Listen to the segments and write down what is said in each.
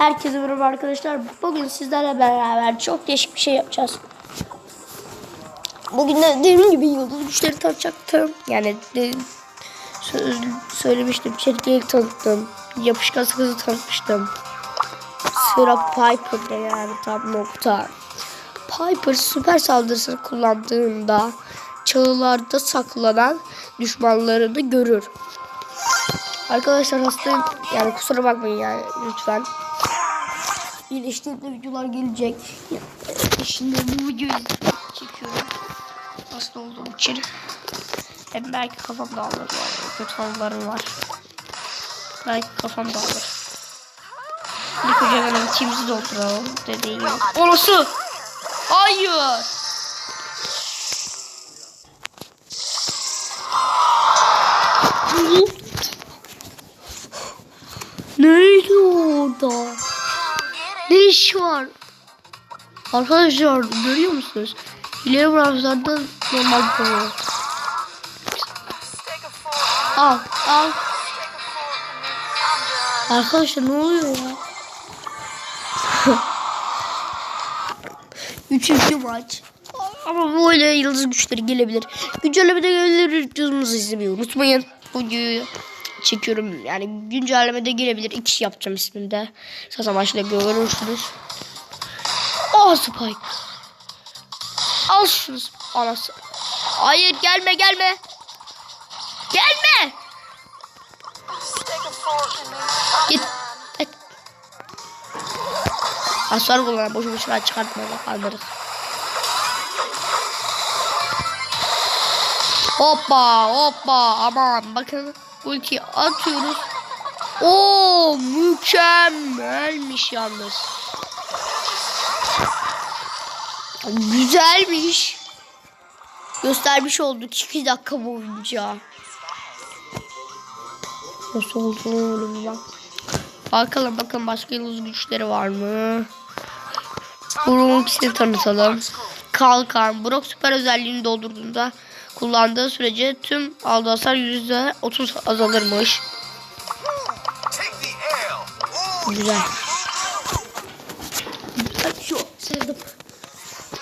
Herkese merhaba arkadaşlar. Bugün sizlerle beraber çok değişik bir şey yapacağız. Bugün de dediğim gibi yıldız güçleri tanıtacaktım. Yani de, sö- söylemiştim. Çelikleri tanıttım. Yapışkan sakızı tanıtmıştım. Sıra Piper'da yani tam nokta. Piper süper saldırısını kullandığında çalılarda saklanan düşmanlarını görür. Arkadaşlar hasta yani kusura bakmayın yani lütfen. İyileştiğinde videolar gelecek. E, Şimdi bu videoyu çekiyorum. Hasta olduğum için. Hem belki kafam dağılır. Yani. Kötü anılarım var. Belki kafam dağılır. Önce hemen içimizi dolduralım. Dediğim gibi. Orası! Hayır! Neydi orada? İş var? Arkadaşlar görüyor musunuz? İleri browser'da normal konu. Al al. Arkadaşlar ne oluyor ya? Üçüncü maç. Ama böyle yıldız güçleri gelebilir. Güncellemede gelebilir. Videomuzu izlemeyi unutmayın. Bu videoyu çekiyorum. Yani güncellemede gelebilir. İki yapacağım isminde. Zaten başta görürsünüz. Oh Spike. Al şunu. Anası. Hayır gelme gelme. Gelme. Git. Et. Hasar kullanan boşu boşuna çıkartma. Kaldırır. Hoppa hoppa aman bakın ulti atıyoruz. Oo mükemmelmiş yalnız. Güzelmiş. Göstermiş olduk 2 dakika boyunca. Nasıl olduğunu bak. Bakalım bakalım başka yıldız güçleri var mı? Brock'u tanıtalım. Kalkan. Brock süper özelliğini doldurduğunda kullandığı sürece tüm aldığı hasar %30 azalırmış. Güzel. Şu sevdim.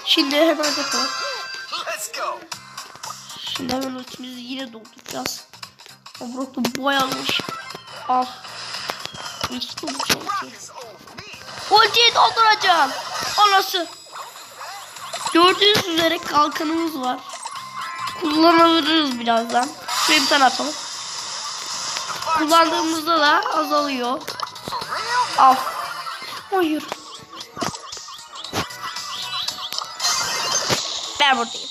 Şimdi hemen go. Şimdi hemen ultimizi yine dolduracağız. O Brock da boyanmış. Al. Bu çok iyi. Ultiyi dolduracağım. Anası. Gördüğünüz üzere kalkanımız var. Kullanabiliriz birazdan. Şuraya bir tane atalım. Kullandığımızda da azalıyor. Al. Hayır. Ben buradayım.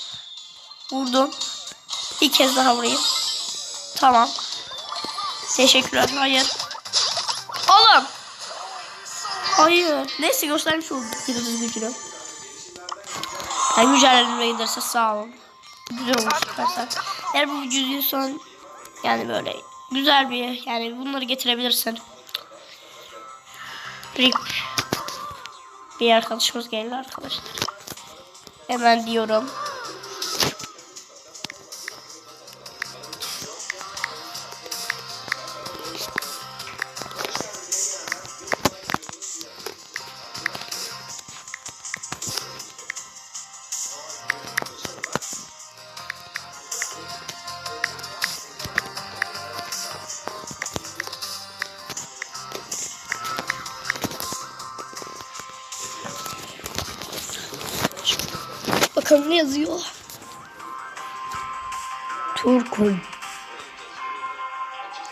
Vurdum. Bir kez daha vurayım. Tamam. Teşekkürler. Hayır. Oğlum. Hayır. Neyse göstermiş olduk yıldız gücünü. Yani mücadeleye giderse sağ olun. Güzel olmuş süpersen. Eğer bu videoyu son yani böyle güzel bir yani bunları getirebilirsin. Rip. Bir arkadaşımız geldi arkadaşlar. Hemen diyorum. Bakalım ne yazıyor. Turkum.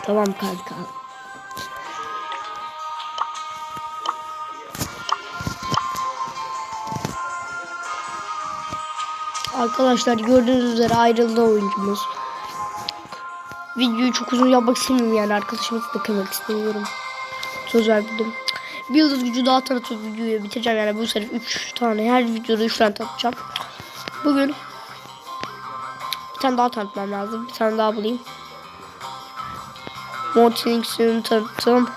Tamam kanka. Arkadaşlar gördüğünüz üzere ayrıldı oyuncumuz. Videoyu çok uzun yapmak istemiyorum yani arkadaşımızı da kırmak istemiyorum. Söz verdim. Bir yıldız gücü daha tanıtıp videoyu bitireceğim yani bu sefer 3 tane her videoda 3 tane tanıtacağım. Bugün bir tane daha tanıtmam lazım. Bir tane daha bulayım. Montinings'ini tanıttım.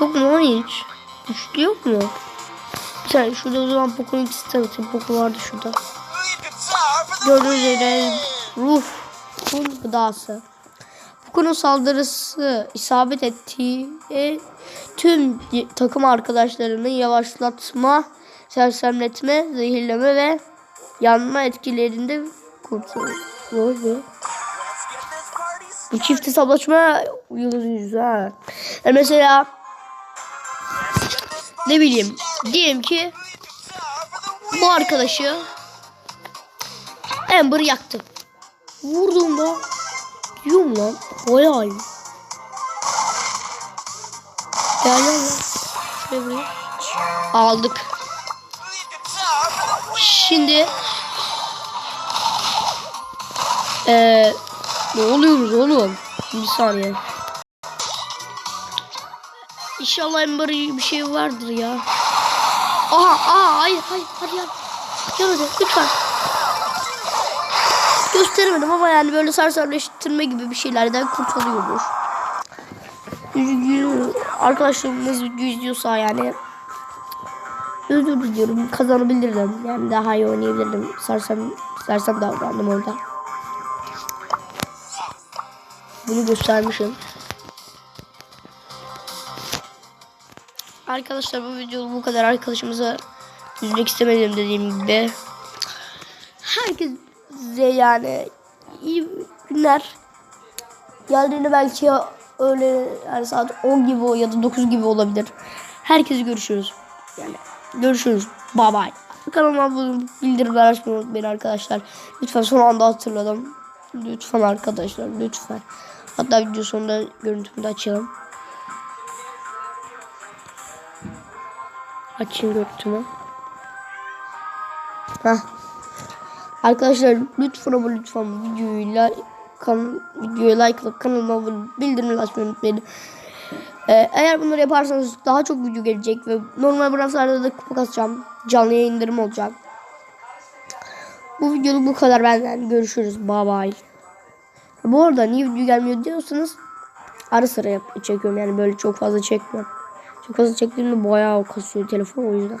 Yok mu lan hiç? Güçlü yok mu? Bir tane şurada o zaman Poco'nun ikisi tanıtayım. Poco vardı şurada. Gördüğünüz üzere ruh. Ruh gıdası. Kukku'nun saldırısı isabet ettiği tüm takım arkadaşlarını yavaşlatma, sersemletme, zehirleme ve yanma etkilerinde be. Bu çift hesaplaşma yıldız ha. Yani mesela ne bileyim diyelim ki bu arkadaşı Amber yaktı. Vurduğumda mu lan? Bayağı iyi. Gel gel. Aldık. Şimdi eee ne oluyoruz oğlum? Bir saniye. İnşallah Amber bir şey vardır ya. Aha, aha, hayır, hayır, hadi ya. Gel hadi, lütfen. Gösteremedim ama yani böyle sersemleştirme gibi bir şeylerden kurtuluyormuş. Üzgünüm. Arkadaşlarımız video izliyorsa yani özür diliyorum. Kazanabilirdim. Yani daha iyi oynayabilirdim. Sersem, sersem davrandım orada. Bunu göstermişim. Arkadaşlar bu video bu kadar. Arkadaşımıza üzmek istemedim dediğim gibi. Herkese yani iyi günler. Geldiğinde belki öyle yani saat 10 gibi ya da 9 gibi olabilir. Herkese görüşürüz. Yani görüşürüz. Bye bye. Kanalıma abone bildirimleri açmayı unutmayın arkadaşlar. Lütfen son anda hatırladım. Lütfen arkadaşlar lütfen. Hatta video sonunda görüntümü de açalım. Açayım görüntümü. Hah. Arkadaşlar lütfen ama lütfen videoyu like, kan, videoya like atıp kanalıma abone bildirimleri açmayı unutmayın. Ee, eğer bunları yaparsanız daha çok video gelecek ve normal Brawl da kupa kasacağım. Canlı yayınlarım olacak. Bu videoluk bu kadar benden. Görüşürüz. Bye bye. Bu arada niye video gelmiyor diyorsanız ara sıra çekiyorum yani böyle çok fazla çekmiyorum. Çok fazla çektiğimde bayağı kasıyor telefon o yüzden.